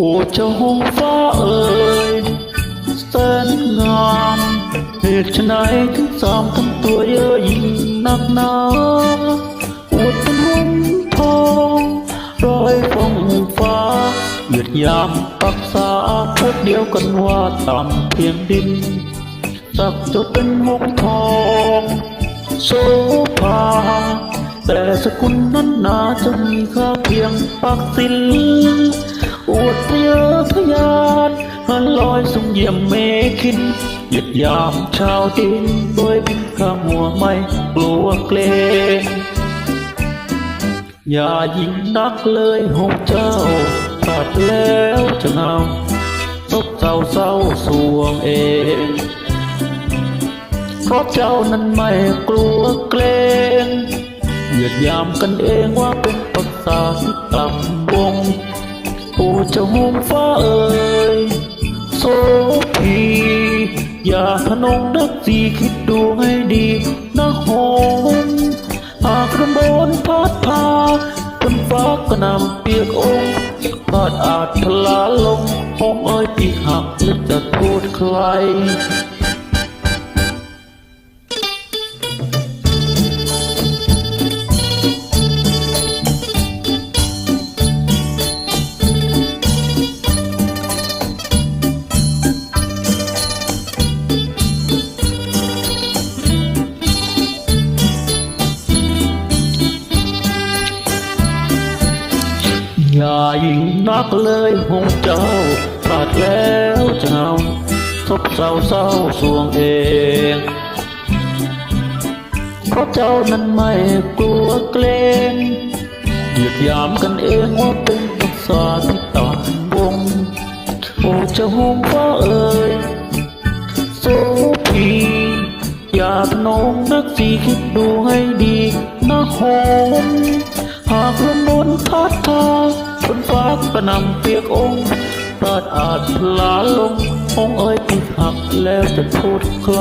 โอ้เจ้าหงฟ้าเอ่ยแสนงามเหตุไฉนถึงสามทำตัวเยอะยิ่งนักหนาอวดเป็นหงทองร้อยฟองฟ้าเหยียดยามปักษาพบเดียวกันว่าต่ำเพียงดิน สักจุดเป็นหงทองโสภาแต่สกุลนั้นนาจะมีค่าเพียงปักสินอ วดทะเยอทะยานหันลอยส่งเยี่ยมเมขินหยุดยามชาวดินโดยบินข้ามหัวไม่กลัวเกรงอย่ายิงนักเลยหงเจ้าขาดแล้วจะเงาซบเศร้าเศร้าสวงเองเพราะเจ้านั้นไม่กลัวเกรงเหยียดยามกันเองว่าเป็นปักษาที่ต่ำวง โอ้เจ้าหงฟ้าเอ่ยโสพีอย่าพนงนักสีคิดดูให้ดีนะหงหากระบนพัดพาบนฟ้าก็นำเปียกองพาดอาจทลาลงหงเอ้ยปีหักแล้วจะโทษใคร อย่ายิ่งนักเลยหงเจ้าขาดแล้วจะเอาทบเศร้าเศร้าสวงเอง เพราะเจ้านั้นไม่กลัวเกรงเหยียดยามกันเองว่าเป็นปักษาที่ต่างวงโอ้เจ้าหงฟ้าเอ่ยโสพีอยาพนงนักสีคิดดูให้ดีนะหงหากลมบนพัดพา ฝนฟ้ากระนำเปียกองตาดอาจลาลงองเอ้ยปิดหักแล้วจะโทษใคร